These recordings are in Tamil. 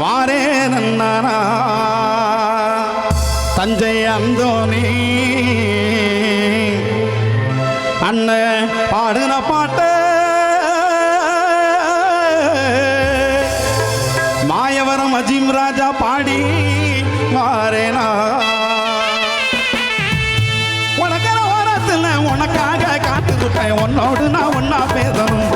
வாரே நன்னாரா. தஞ்சை அந்தோனி அண்ணன் பாடுன பாட்டு. மாயவரம் அஜிம் ராஜா பாடி மாறேனா உனக்கான வாரத்தில் உனக்காக காத்துக்கிட்டேன். உன்னோடு நான் ஒன்னா பேசணும்.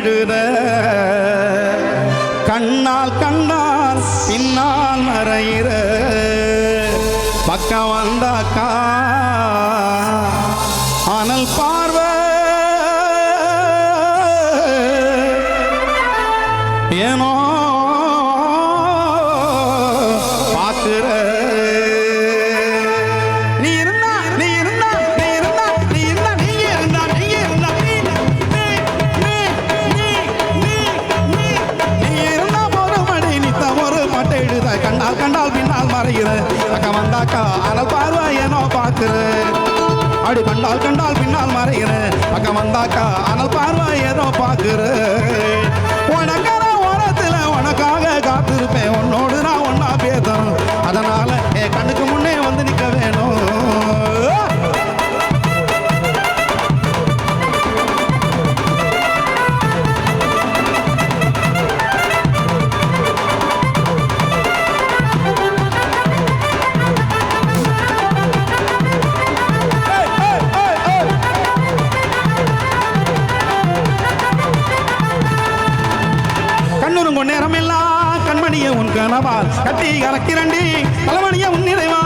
வாழுற கனவில்லா கண்மணிய உன் கனவால் கட்டி கலக்கிறண்டி தலைமணிய உன் நிறைவா.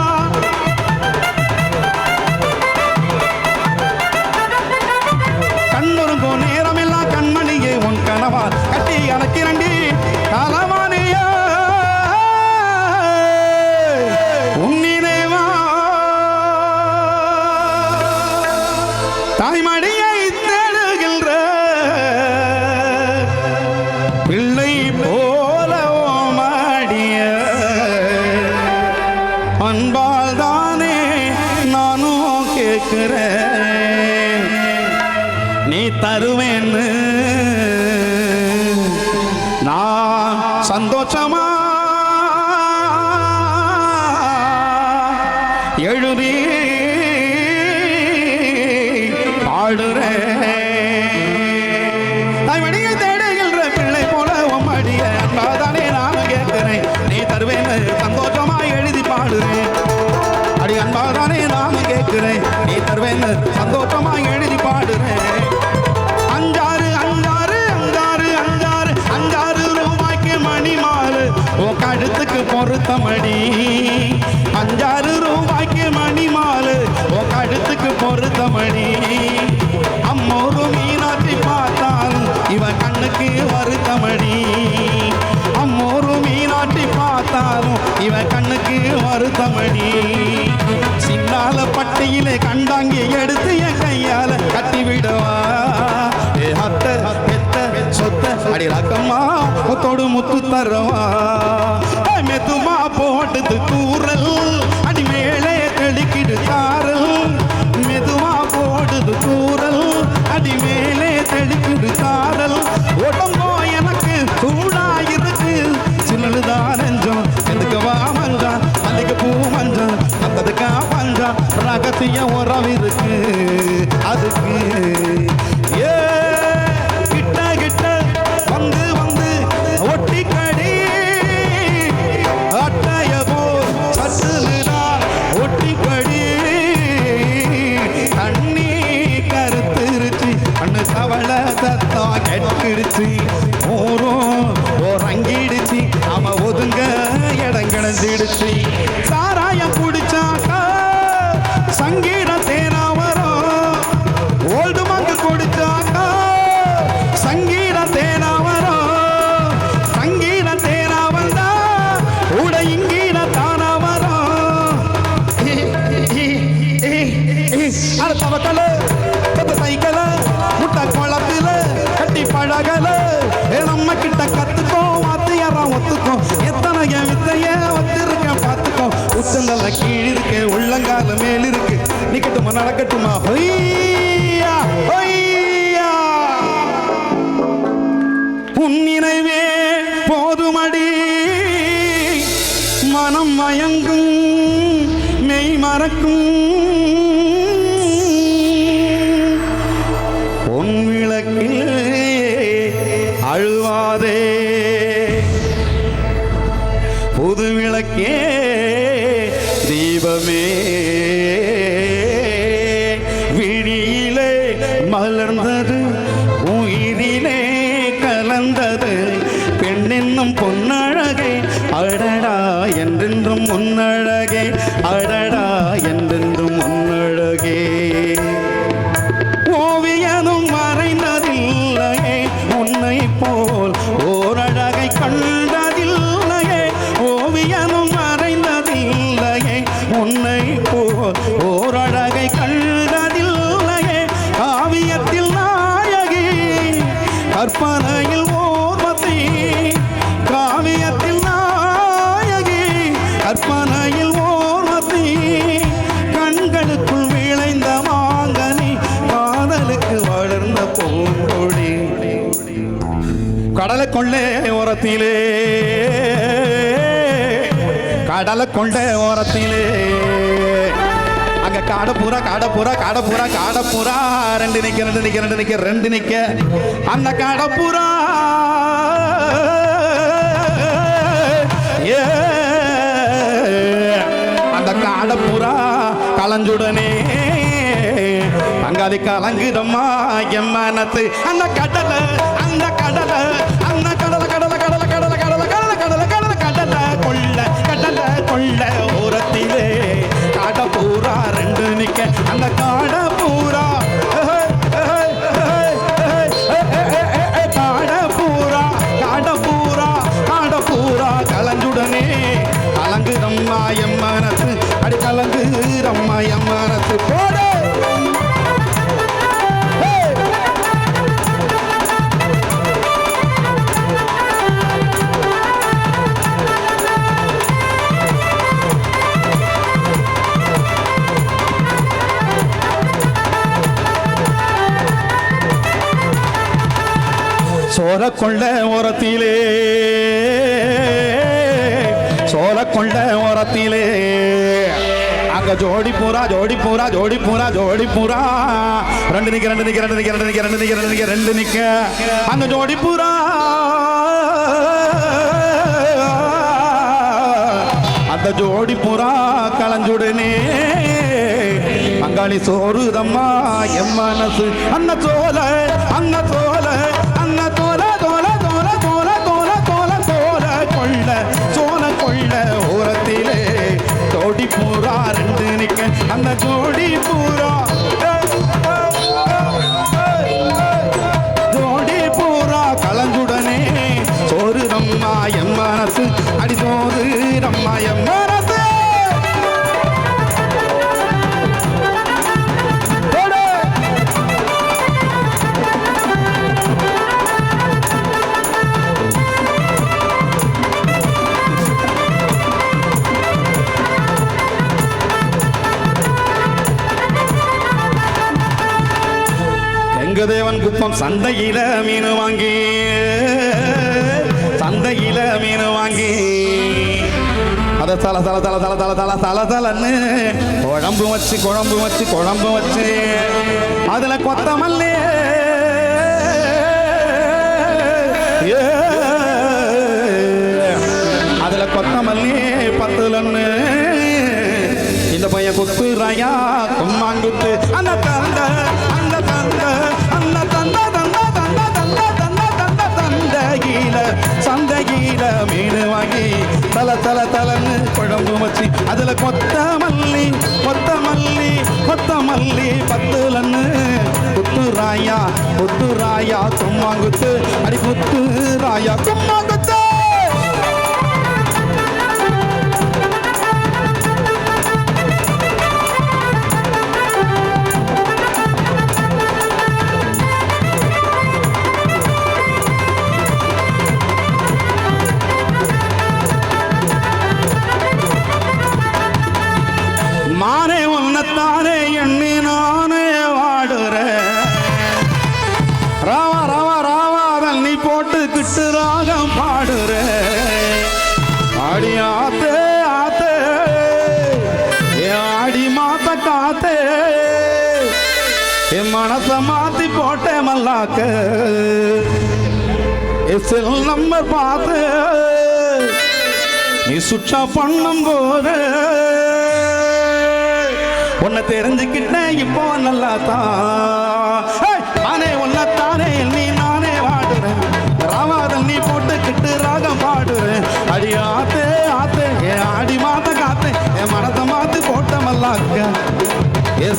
கண்ணுருங்கோ நேரமில்லா கண்மணியை உன் கனவால் கட்டி கலக்கிறண்டி எனக்கு வருத்தமடி அம்மோரு மீனாட்டி பார்த்தாலும் இவன் கண்ணுக்கு வருத்தமடி சின்னால பட்டியிலே கண்டாங்கி எடுத்து என் கையால கட்டி விடவா. அத்த பெத்த சொத்த அடி ரக்கம்மா தொடு முத்து தரவா. மெதுமா போட்டுது கூறல் கெட்டுருச்சு ஊர் நிக்கட்டுமா நடக்கட்டுமா? ஹொய்யா ஹொய்யா. உன் போதுமடி. மனம் மயங்கும் மெய் மறக்கும். movie. கடலை கொள்ளே ஓரத்திலே. கடலை கொண்டே ஓரத்திலே. அங்க காடப்புறா காடப்புறா காடப்புறா காடப்புறா ரெண்டு நிக்க ரெண்டு நிக்க ரெண்டு நிக்க ரெண்டு நிக்க. அந்த காடப்புறா ஏ. அந்த காடப்புறா கலஞ்சுடனே. அங்காதி கலங்குதம்மா என் மனத்து. அந்த கடலை அந்த கடலை அந்த கடலை கடலை கடலை கடலை கடலை கடலை கடலை கடலை கடலை கொள்ள கடலை கொள்ள ஓரத்திலே. காட பூரா ரெண்டு நிக்க அந்த காட சோர கொண்ட ஓரத்திலே. சோர கொண்ட ஓரத்திலே. அங்க ஜோடி பூரா ஜோடி பூரா ஜோடி பூரா ஜோடி பூரா. ரெண்டு நிக்க ரெண்டு நிக்க ரெண்டு நிக்க ரெண்டு நிக்க ரெண்டு நிக்க ரெண்டு நிக்க ரெண்டு நிக்க. அங்க ஜோடி பூரா. அந்த ஜோடி புறா கலஞ்சுடனே அங்காளி சோறுதம்மா எம் மனசு. அன்ன சோலை அன்ன சோல. அந்த ஜோடி பூரா. எங்க தேவன் குப்பம் சந்தையில மீன் வாங்கி. சந்தையில மீன் வாங்கி. அத தல தல தல தல தல தல தல தலன்னு குழம்பு வச்சு குழம்பு வச்சு குழம்பு வச்சு. அதுல கொத்தமல்லி. அதுல கொத்தமல்லி பத்துலன்னு இந்த பையன் குத்துறாயா? கும்மாங்குத்து. அந்த தந்த வாங்கும் வச்சு அதில் கொத்த மல்லி கொத்த மல்லி கொத்த மல்லி பத்துலன்னு. குத்து ராயா குத்து ராயா தும்மாங்குத்து. அடி குத்து ராயா தும்மாங்கு பணத்தை மனசை மாத்தி போட்டேன் மல்லாக்க என் செல் நம்பர் பார்த்து. நீ சுற்றா பண்ணும் போது. உன்னை தெரிஞ்சுக்கிட்டேன் இப்போ நல்லா தான்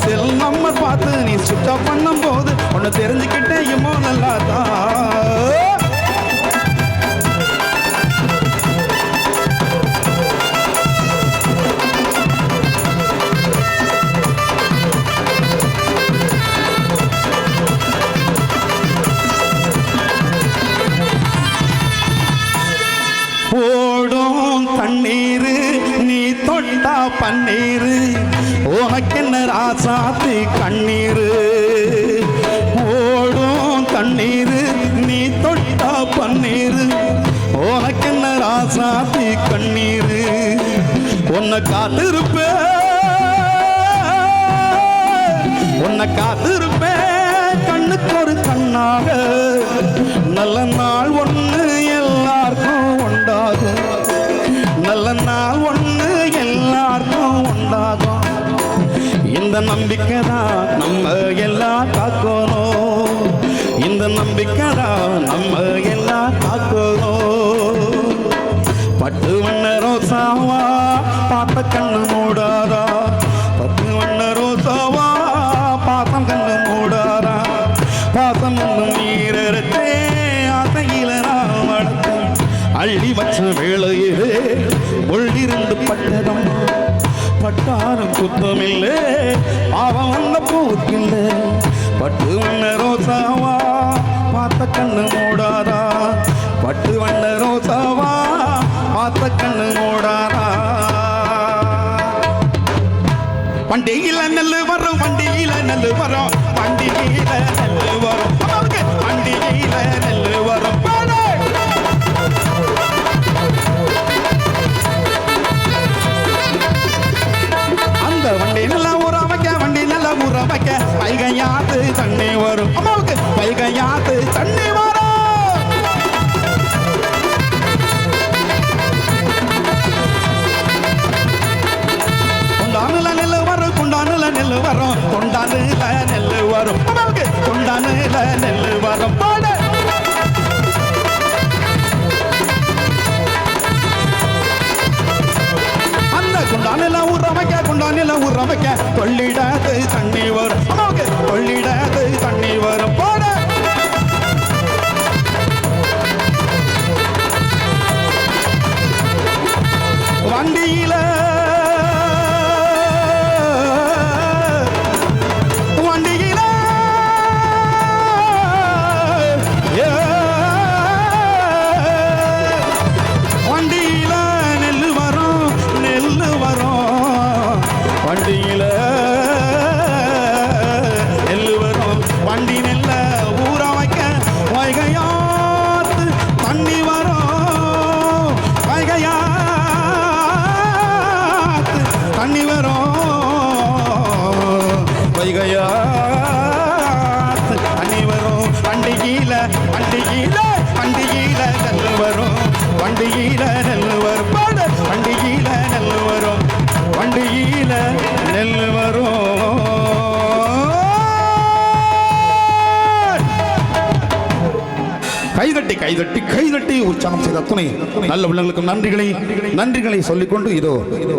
செல் நம்பர் பார்த்து நீ சுத்தா பண்ணும் போது உன்னை தெரிஞ்சுக்கிட்டேன் இப்போ நல்லா தான் ஓடும் தண்ணீர் நீ தொட்டா பன்னீர். உனக்கென்ன ராசாத்து கண்ணீர்? ஓடும் தண்ணீர் நீ தொட்டா பன்னீர். உனக்கென்ன ராசாத்து கண்ணீர்? உன்னை காத்திருப்பேன். உன்னை காத்திருப்பேன் கண்ணுக்கு ஒரு கண்ணாக. நல்ல நாள் ஒன்று எல்லாருக்கும் உண்டாகும். இந்த நம்பிக்கை தான் நம்ம எல்லாம் காக்கணும் இந்த நம்பிக்கை தான் நம்ம எல்லாம் காக்கணும் பட்டு வண்ண ரோசாவா பார்த்த கண்ணு மூடாரா பட்டு வண்ண ரோசாவா பாசம் கண்ணு மூடாரா பாசம் ஒன்றும் நீரத்தே ஆசையில நான் அள்ளி வச்ச வேளையிலே உள்ளிருந்து பட்டதம்மா. பட்டாரும் குத்தமில்லை பாவம் வந்த பூக்கில்லை. பட்டு வண்ண ரோசாவா பார்த்த கண்ணு மூடாரா பட்டு வண்ண ரோசாவா பார்த்த கண்ணு மூடாரா வண்டியில நெல் வரும் வண்டியில நெல் வரும் வண்டியில তোর வண்டியில வண்டியில நெல் வரும். வண்டியில நெல் வரும். வண்டியில நெல் வண்டியில நெல் கைதட்டி கைதட்டி கைதட்டி உற்சாகம் செய்த அத்துணை நல்ல உள்ளங்களுக்கும் நன்றிகளை நன்றிகளை சொல்லிக்கொண்டு இதோ இதோ.